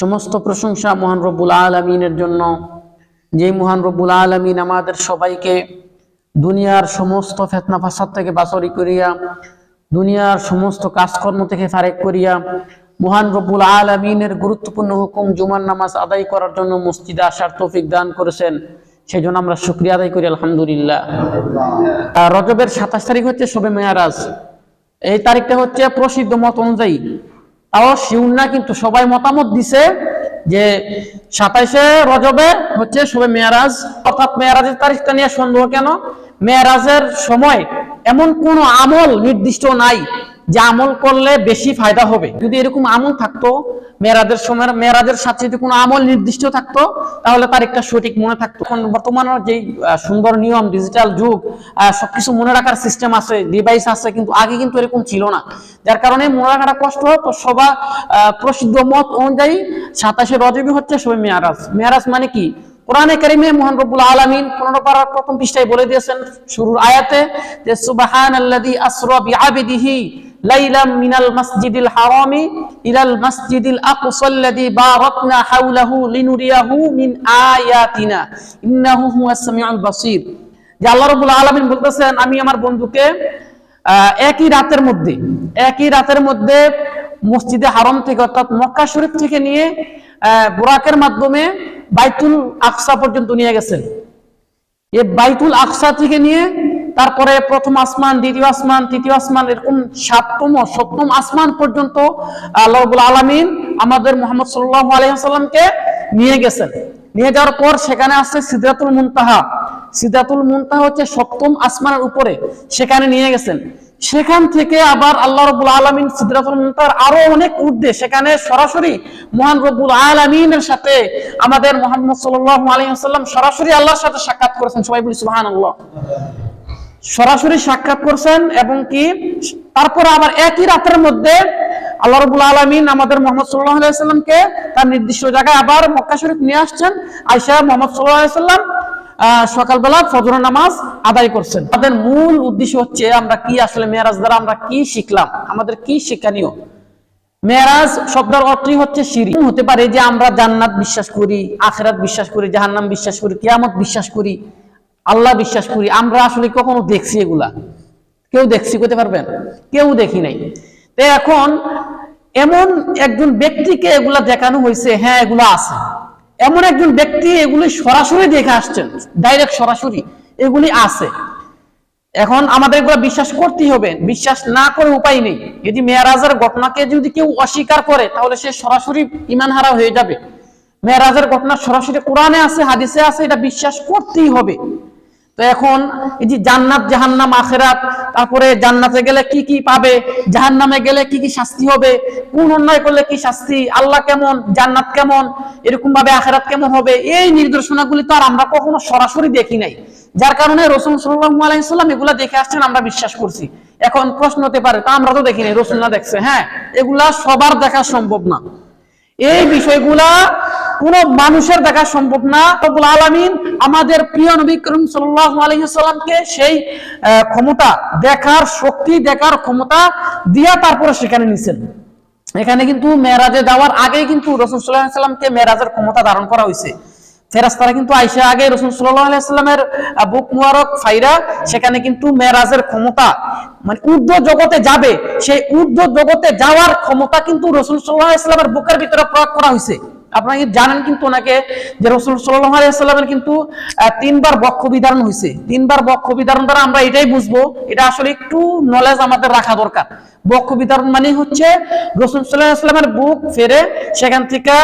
সমস্ত প্রশংসা মহান রব্বুল আলমিনের জন্য। যে মহান রব্বুল আলমিন আমাদের সবাইকে দুনিয়ার সমস্ত ফেতনা ফাসাদ থেকে বাসরি করিয়া, দুনিয়ার সমস্ত কাজকর্ম থেকে ফারেক করিয়া, মহান রব্বুল আলমিনের গুরুত্বপূর্ণ হুকুম জুমার নামাজ আদায় করার জন্য মসজিদে আসার তৌফিক দান করেছেন। সেই জন্য আমরা শুক্রিয়া আদায় করি, আলহামদুলিল্লাহ। রজবের সাতাশ তারিখ হচ্ছে শবে মেয়ারাজ। এই তারিখটা হচ্ছে প্রসিদ্ধ মত অনুযায়ী। তাও শিউন্না কিন্তু সবাই মতামত দিছে যে সাতাইশে রজবে হচ্ছে শুভে মেয়ারাজ। অর্থাৎ মেয়ারাজের তারিখটা নিয়ে সন্দেহ কেন? মেয়ারাজের সময় এমন কোন আমল নির্দিষ্ট নাই। যে আমল করলে বেশি ফায়দা হবে। যদি এরকম আমল থাকতো, মেয়েরাজের সময় মেয়েরাজের সাথে যদি কোনো আমল নির্দিষ্ট থাকতো, তাহলে তার একটা সঠিক মনে থাকতো। এখন বর্তমানে যে সুন্দর নিয়ম ডিজিটাল যুগ সবকিছু মনে রাখার সিস্টেম আছে ডিভাইস আছে, কিন্তু আগে কিন্তু এরকম ছিল না। যার কারণে মনে রাখাটা কষ্ট তো সবা প্রসিদ্ধ মত অনুযায়ী সাতাশে রজবি হচ্ছে সবাই মেয়ারাজ। মেয়ারাজ মানে কি? কোরআনে কারিমে মোহান রব্বুল আলামিন পনেরো পারার প্রথম পৃষ্ঠায় বলে দিয়েছেন শুরুর আয়াতে যে সুবাহান আল্লাযী আসরা বিআবদিহি লাইলাম মিনাল মাসজিদিল হারামি ইলাল মাসজিদিল আকসাল্লাযী বারাকনা হাওলাহু লিনুরিয়াহু মিন আয়াতিনা। ইন্নাহু হুয়াস সামিউল বাসীর। যে আল্লাহ রাব্বুল আলামিন বলতেছেন, আমি আমার বন্ধুকে একই রাতের মধ্যে, একই রাতের মধ্যে মসজিদে হারম থেকে অর্থাৎ মক্কা শরীফ থেকে নিয়ে বুরাকের মাধ্যমে বাইতুল আকসা পর্যন্ত নিয়ে গেছেন। এ বাইতুল আকসা থেকে নিয়ে তারপরে প্রথম আসমান, দ্বিতীয় আসমান, তৃতীয় আসমান, এরকম সাততম, সপ্তম আসমান পর্যন্ত আল্লাহ রাব্বুল আলামিন আমাদের মোহাম্মদ সাল্লাল্লাহু আলাইহি ওয়াসাল্লামকে নিয়ে গেছেন। নিয়ে যাওয়ার পর সেখানে আসছে সিদরাতুল মুনতাহা। সিদরাতুল মুনতাহা হচ্ছে সপ্তম আসমানের উপরে সেখানে নিয়ে গেছেন। সেখান থেকে আবার আল্লাহ রবুল আলমিন সিদ্ধাতুল মুনতাহার আরও অনেক ঊর্ধ্বে সেখানে সরাসরি মহান রব্বুল আলমিনের সাথে আমাদের মোহাম্মদ সাল্লাল্লাহু আলাইহি ওয়াসাল্লাম সরাসরি আল্লাহর সাথে সাক্ষাৎ করেছেন। সবাই বলি সুবহানাল্লাহ। সরাসরি সাক্ষাৎ করছেন এবং কি, তারপরে আবার একই রাতের মধ্যে আল্লাহ রবুল আলমিন আমাদের মোহাম্মদ সাল্লাহ আলাইসাল্লামকে তার নির্দিষ্ট জায়গায় আবার মক্কা শরীফ নিয়ে আসছেন। মোহাম্মদ সাল্লাহ আলাইসাল্লাম সকালবেলা ফজর নামাজ আদায় করছেন। আমাদের মূল উদ্দেশ্য হচ্ছে আমরা কি আসলে মেয়ারাজ দ্বারা আমরা কি শিখলাম, আমাদের কি শিক্ষণীয় মেরাজ শব্দের অর্থই হচ্ছে সিঁড়ি। হতে পারে যে আমরা জান্নাত বিশ্বাস করি, আখেরাত বিশ্বাস করি, জাহান্নাম বিশ্বাস করি, কিয়ামত বিশ্বাস করি। আল্লাহ বিশ্বাস করি, আমরা আসলে কখনো দেখছি এগুলা। কেউ দেখছি করতে পারবেন? কেউ দেখি নাই। তো এখন এমন একজন ব্যক্তিকে এগুলা দেখানো হয়েছে হ্যাঁ এগুলা আছে। এমন একজন ব্যক্তি এগুলি সরাসরি দেখে আসছেন ডাইরেক্ট সরাসরি, এগুলি আছে। এখন আমাদের এগুলো বিশ্বাস করতেই হবে। বিশ্বাস না করে উপায় নেই। যদি মেয়ারাজের ঘটনাকে যদি কেউ অস্বীকার করে, তাহলে সে সরাসরি ইমান হারা হয়ে যাবে। মেয়ারাজের ঘটনা সরাসরি কোরআনে আছে, হাদিসে আছে, এটা বিশ্বাস করতেই হবে। তো এখন এই যে জান্নাত, জাহান্নাম, আখেরাত, তারপরে জান্নাতে গেলে কি কি পাবে? জাহান্নামে গেলে কি কি শাস্তি হবে? কোন অন্যায় করলে কি শাস্তি? আল্লাহ কেমন? জান্নাত কেমন? এরকম ভাবে আখেরাত কেমন হবে? এই নির্দেশনাগুলি তো আর আমরা কখনো সরাসরি দেখি নাই। যার কারণে রসুল সাল্লাম এগুলা দেখে আসছেন, আমরা বিশ্বাস করছি। এখন প্রশ্ন হতে পারে, তা আমরা তো দেখি নাই রসুল না দেখছে। হ্যাঁ এগুলা সবার দেখা সম্ভব না। এই বিষয়গুলা কোন মানুষের দেখা সম্ভব না। রব্বুল আলামিন আমাদের প্রিয় নবী করিম সাল্লামকে সেই ক্ষমতা দেখার, শক্তি দেখার ক্ষমতা দিয়া তারপরে সেখানে নিছেন। এখানে কিন্তু মেরাজে যাওয়ার আগে কিন্তু রসুল সাল্লাহ সাল্লামকে মেরাজের ক্ষমতা ধারণ করা হয়েছে। ফেরাস্তারা কিন্তু আগে রসুল সাল্লাহ বুক মুবারক ফাইরা সেখানে কিন্তু মেরাজের ক্ষমতা মানে ঊর্ধ্ব জগতে যাবে। সেই ঊর্ধ্ব জগতে যাওয়ার ক্ষমতা কিন্তু রসুল সাল্লাহ ইসলামের বুকের ভিতরে প্রয়োগ করা হয়েছে। আপনারা জানেন কিন্তু ওনাকে যে রসুল সাল্লাহ আলাইসাল্লামের কিন্তু তিনবার বক্ষ বিধারণ হয়েছে তিনবার বক্ষ বিধারণ দ্বারা আমরা এটাই বুঝব, এটা আসলে একটু নলেজ আমাদের রাখা দরকার। বক্ষ বিতরণ মানে হচ্ছে রসুল সাল্লাহ ইসলামের বুক ফেরে সেখান থেকে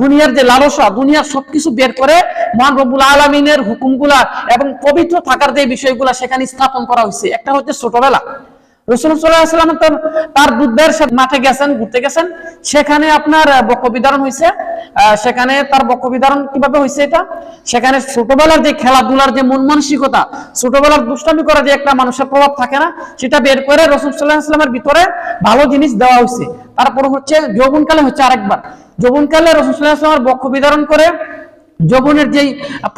দুনিয়ার যে লালসা, দুনিয়ার সবকিছু বের করে মহান রব্বুল আলমিনের হুকুমগুলা এবং পবিত্র থাকার যে বিষয়গুলা সেখানে স্থাপন করা হয়েছে একটা হচ্ছে ছোটবেলা। রসুল সাল্লাহাম তার দুধের মাঠে গেছেন, ঘুরতে গেছেন। সেখানে আপনার বক্ষ বিধারণ হয়েছে সেখানে তার বক্ষ বিধারণ কীভাবে হয়েছে এটা? সেখানে ছোটবেলার যে খেলাধুলার যে মন মানসিকতা, ছোটবেলার দুষ্টামি করা যে একটা মানুষের প্রভাব থাকে না, সেটা বের করে রসুল সাল্লাহ ইসলামের ভিতরে ভালো জিনিস দেওয়া হয়েছে তারপর হচ্ছে, যৌবনকালে হচ্ছে আরেকবার। যৌবনকালে রসুল সাল্লাহ বক্ষ বিধারণ করে যৌবনের যেই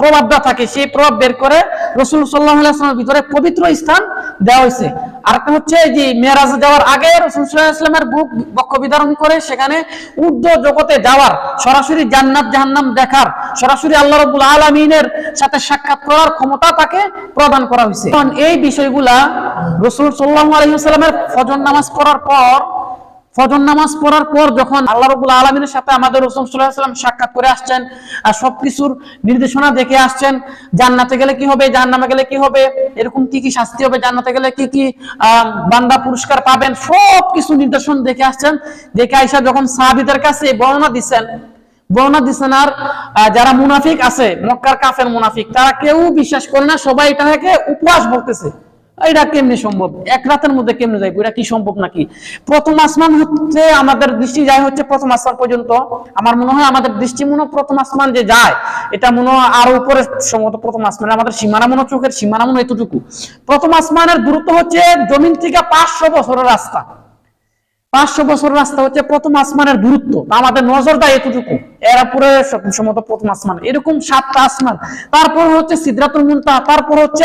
প্রভাবটা থাকে, সেই প্রভাব বের করে রসুল সাল্লাহামের ভিতরে পবিত্র স্থান দেওয়া হয়েছে। আরেকটা হচ্ছে যে মেয়েরাজ যাওয়ার আগে রসুল সাল্লাহামের বুক বক্ষ বিধারণ করে সেখানে ঊর্ধ্ব জগতে যাওয়ার, সরাসরি জান্নাত জাহান্নাম দেখার, সরাসরি আল্লাহ রবুল আলমিনের সাথে সাক্ষাৎ করার ক্ষমতা তাকে প্রদান করা হয়েছে। এই বিষয়গুলা রসুল সাল্লাহ আলহিহাস্লামের ফজর নামাজ পড়ার পর ফজর নামাজ পড়ার পর যখন আল্লাহ রবুল আলমিনের সাথে আমাদের রসুল সাল্লাম সাক্ষাৎ করে আসছেন আর সবকিছুর নির্দেশনা দেখে আসছেন, জান্নাতে গেলে কি হবে, জাহান্নামে গেলে কি হবে, এরকম কি কি শাস্তি হবে, জান্নাতে গেলে কি কি বান্দা পুরস্কার পাবেন সব কিছু নির্দেশন দেখে আসছেন। দেখে আইসা যখন সাহাবিদের কাছে বর্ণনা দিচ্ছেন বর্ণনা দিচ্ছেন আর যারা মুনাফিক আছে, মক্কার কাফের মুনাফিক, তারা কেউ বিশ্বাস করে না, সবাই এটাকে উপবাস বলতেছে। এটা কেমনি সম্ভব? এক রাতের মধ্যে কেমনে যাইবো? এটা কি সম্ভব নাকি? প্রথম আসমান হচ্ছে আমাদের দৃষ্টি যায় হচ্ছে প্রথম আসমান পর্যন্ত। আমার মনে হয় আমাদের দৃষ্টি মনে প্রথম আসমান যে যায়, এটা মনে হয় আরও উপরে সম্ভবত প্রথম আসমান আমাদের সীমানা মনে চোখের সীমানা মনে এতটুকু। প্রথম আসমানের দূরত্ব হচ্ছে জমিন থেকে পাঁচশো বছরের রাস্তা। পাঁচশো বছর রাস্তা হচ্ছে প্রথম আসমানের দূরত্ব। আমাদের নজর দেয় এতটুকু। এর সব- সম্ভবত প্রথম আসমান। এরকম সাতটা আসমান। তারপর হচ্ছে সিদ্ধাতুল মুনতা তারপর হচ্ছে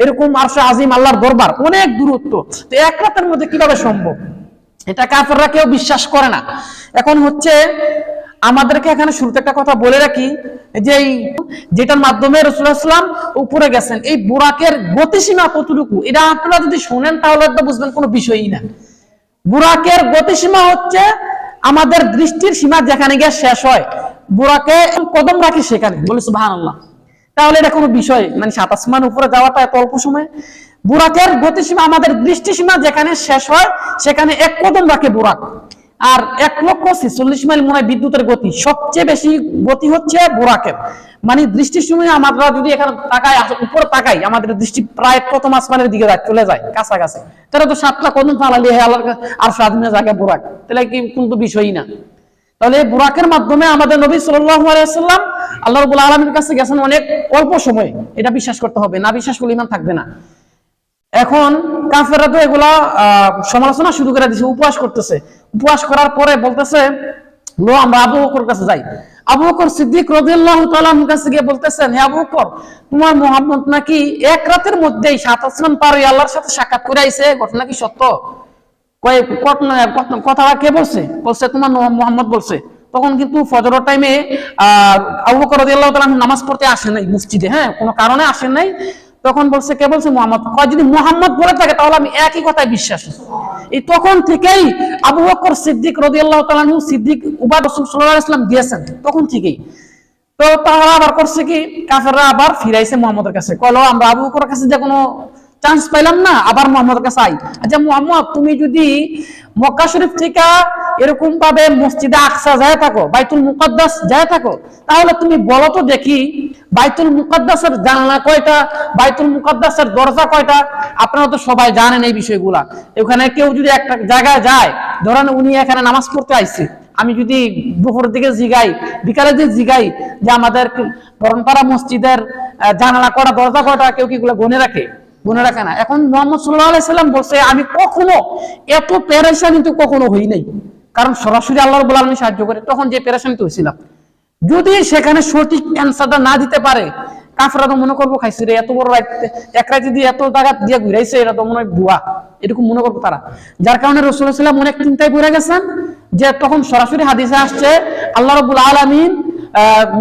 এরকম আরশে আজিম, আল্লাহর দরবার। অনেক দূরত্ব। তো এক রাতের মধ্যে কীভাবে সম্ভব? এটা কাফেররা কেউ বিশ্বাস করে না। এখন হচ্ছে আমাদেরকে এখানে শুরুতে একটা কথা বলে রাখি। যে যেটার মাধ্যমে রসুলাম উপরে গেছেন। এই বোরাকের গতিসীমা কতটুকু? এটা আপনারা যদি শোনেন তাহলে তো বুঝবেন, কোনো বিষয়ই না। বুরাকের গতিসীমা হচ্ছে আমাদের দৃষ্টির সীমা যেখানে গিয়ে শেষ হয়। বুরাকে কদম রাখি সেখানে। বলে সুবাহান আল্লাহ তাহলে এটা কোনো বিষয়? মানে সাত আসমান উপরে যাওয়াটা এত অল্প সময়? বুরাকের গতিসীমা, আমাদের দৃষ্টি সীমা যেখানে শেষ হয়, সেখানে এক কদম রাখে বুরাক। আর এক লক্ষ ছেচল্লিশ মাইল মনে বিদ্যুতের গতি। সবচেয়ে বেশি গতি হচ্ছে বুরাকের মানে দৃষ্টির সময় আমরা যদি এখানে তাকাই উপরে তাকাই আমাদের দৃষ্টি প্রায় প্রথম আসমানের দিকে যায়, চলে যায়, কাছাকাছি। তাহলে তো সাতটা কদম ফালালি হে আর স্বাধীনের জায়গায় বুরাক। তাহলে কি কিন্তু বিষয়ই না। তাহলে বুরাকের মাধ্যমে আমাদের নবী সাল্লাল্লাহু আলাইহি সাল্লাম আল্লাহ রাব্বুল আলামিনের কাছে গেছেন অনেক অল্প সময়ে। এটা বিশ্বাস করতে হবে, না বিশ্বাস করলে ইমান থাকবে না। এখন কাফেররা তো এগুলা সমালোচনা শুরু করে দিছে উপবাস করতেছে। উপবাস করার পরে বলতেছে, লো, আমরা আবু বকর কাছে যাই। আবু বকর সিদ্দিক রাদিয়াল্লাহু তাআলার কাছে গিয়ে বলতেছেন, হে আবু বকর, তোমার মোহাম্মদ নাকি এক রাতের মধ্যেই সাত আসমান পার হয়ে আল্লাহর সাথে সাক্ষাৎ করে আইছে? ঘটনা কি সত্য? কথাটা কে বলছে? বলছে, তোমার মোহাম- মোহাম্মদ বলছে। তখন কিন্তু ফজরের টাইমে আহ, আবু বকর রাদিয়াল্লাহু তাআলা নামাজ পড়তে আসে নাই মসজিদে হ্যাঁ? কোনো কারণে আসেন নাই। তখন বলছে, কে বলছে মোহাম্মদ? যদি মোহাম্মদ বলে থাকে, তাহলে আমি একই কথায় বিশ্বাসী এই তখন থেকেই আবু বকর সিদ্দিক রাদিয়াল্লাহু তাআলা আনহু, সিদ্দিক উবা রাসূল সাল্লাল্লাহু আলাইহি ওয়াসাল্লাম দিয়েছেন তখন থেকেই। তো তারা আবার করছে কি, কাফেররা আবার ফিরাইছে মোহাম্মদের কাছে। কলো আমরা আবু বকরের কাছে যে কোনো চান্স পাইলাম না, আবার মোহাম্মদের কাছে আই। আচ্ছা মোহাম্মদ, তুমি যদি মক্কা শরীফ থেকে এরকম ভাবে মসজিদে আকসা যায় থাকো, বাইতুল মুকদ্দাস যায় থাকো, তাহলে তুমি বলো তো দেখি বাইতুল মুকদ্দাসের জানলা কয়টা? বাইতুল মুকদ্দাসের দরজা কয়টা? আপনারা তো সবাই জানেন এই বিষয়গুলা। ওখানে কেউ যদি একটা জায়গায় যায়, ধরেন উনি এখানে নামাজ পড়তে আইছে, আমি যদি দুপুরের দিকে জিগাই বিকালে যে জিগাই, যে আমাদের পরম্পরা মসজিদের জানালা কটা দরজা কটা কেউ কি গুলো গনে রাখে? গনে রাখে না। এখন মোহাম্মদ সাল্লাহ সাল্লাম বলছে, আমি কখনো এত পেরেশানি তো কখনো হই নাই। কারণ সরাসরি আল্লাহর বলে আমি সাহায্য করে, তখন যে পেরেশানিতে হয়েছিলাম যদি সেখানে সঠিক অ্যান্সারটা না দিতে পারে কাফরা তো মনে করব খাইছে রে এত বড় রাত এক রাত যদি এত জায়গা দিয়ে ঘুরাইছে এটা তো মনে হয় বুয়া। এরকম মনে করব তারা। যার কারণে রসুলাম অনেক চিন্তায় ঘুরে গেছেন যে তখন সরাসরি হাদিসে আসছে, আল্লাহ রবুল আলমিন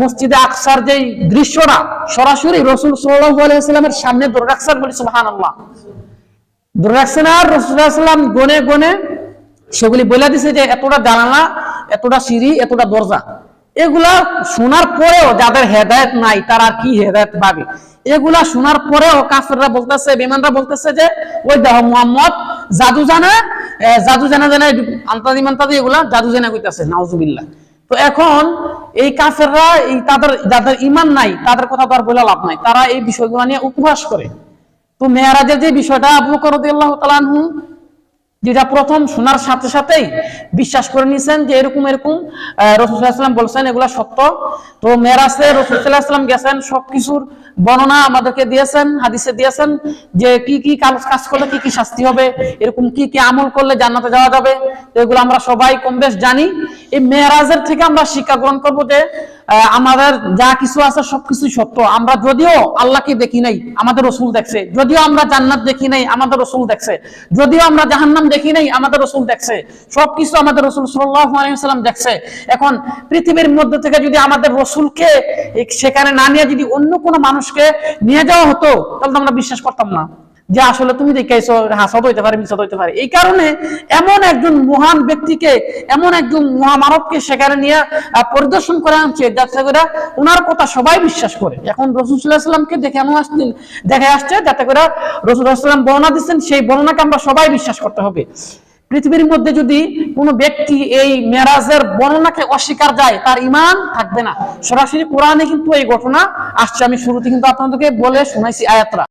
মসজিদে আকসার যে দৃশ্যটা সরাসরি রসুল সাল্লামের সামনে ধরে রাখছেন বলি সুবাহান আল্লাহ ধরে রাখছেন আর রসুল্লাহাম গনে গনে সেগুলি বলে দিছে যে এতটা জানালা, এতটা সিঁড়ি, এতটা দরজা। এগুলা শোনার পরেও যাদের হেদায়ত নাই, তারা কি হেদায়ত পাবে? এগুলা শোনার পরেও কাফেররা বলতেছে বিমানরা বলতেছে যে, ওই দেহ মোহাম্মদ জাদু জানে জাদু জানা জানে আন্তাদি মান্তাদি এগুলা জাদু জানা কইতাছে, নাউজুবিল্লাহ। তো এখন এই কাফেররা, এই তাদের, যাদের ইমান নাই, তাদের কথা তো আর বলে লাভ নাই, তারা এই বিষয়গুলো নিয়ে উপহাস করে। তো মেয়ারাজের যে বিষয়টা, আবু তাআলা আনহু যেটা প্রথম শোনার সাথে সাথেই বিশ্বাস করে নিয়েছেন যে এরকম এরকম রসুলাম বলছেন, এগুলা সত্য। তো মেরাজে রসুলাম গেছেন, সবকিছুর বর্ণনা আমাদেরকে দিয়েছেন, হাদিসে দিয়েছেন যে কি কি কাজ কাজ করলে কি কি শাস্তি হবে, এরকম কি কি আমল করলে জান্নাতে যাওয়া যাবে, তো এগুলো আমরা সবাই কম বেশ জানি। এই মেয়েরাজের থেকে আমরা শিক্ষা গ্রহণ করব যে আমাদের যা কিছু আছে সবকিছু সত্য। আমরা যদিও আল্লাহকে দেখি নাই, আমাদের রসুল দেখছে। যদিও আমরা জান্নাত দেখি নাই, আমাদের রসুল দেখছে। যদিও আমরা জাহান্নাম দেখি নাই, আমাদের রসুল দেখছে। সবকিছু আমাদের রসুল সাল্লাম দেখছে। এখন পৃথিবীর মধ্যে থেকে যদি আমাদের রসুলকে সেখানে না নিয়ে যদি অন্য কোনো মানুষকে নিয়ে যাওয়া হতো, তাহলে তো আমরা বিশ্বাস করতাম না। যে আসলে তুমি দেখাইছো, হাসদ হইতে পারে মিসদ হইতে পারে। এই কারণে এমন একজন মহান ব্যক্তিকে, এমন একজন মহামানবকে সেখানে নিয়ে পরিদর্শন করে আনছে, যাতে করে ওনার কথা সবাই বিশ্বাস করে। এখন রসুলামকে দেখানো আসছেন দেখে আসছে যাতে করে রসুলাম বর্ণনা দিচ্ছেন, সেই বর্ণনাকে আমরা সবাই বিশ্বাস করতে হবে। পৃথিবীর মধ্যে যদি কোনো ব্যক্তি এই মেরাজের বর্ণনাকে অস্বীকার যায়, তার ইমান থাকবে না। সরাসরি কোরআনে কিন্তু এই ঘটনা আসছে। আমি শুরুতে কিন্তু আপনাদেরকে বলে শোনাইছি আয়াতরা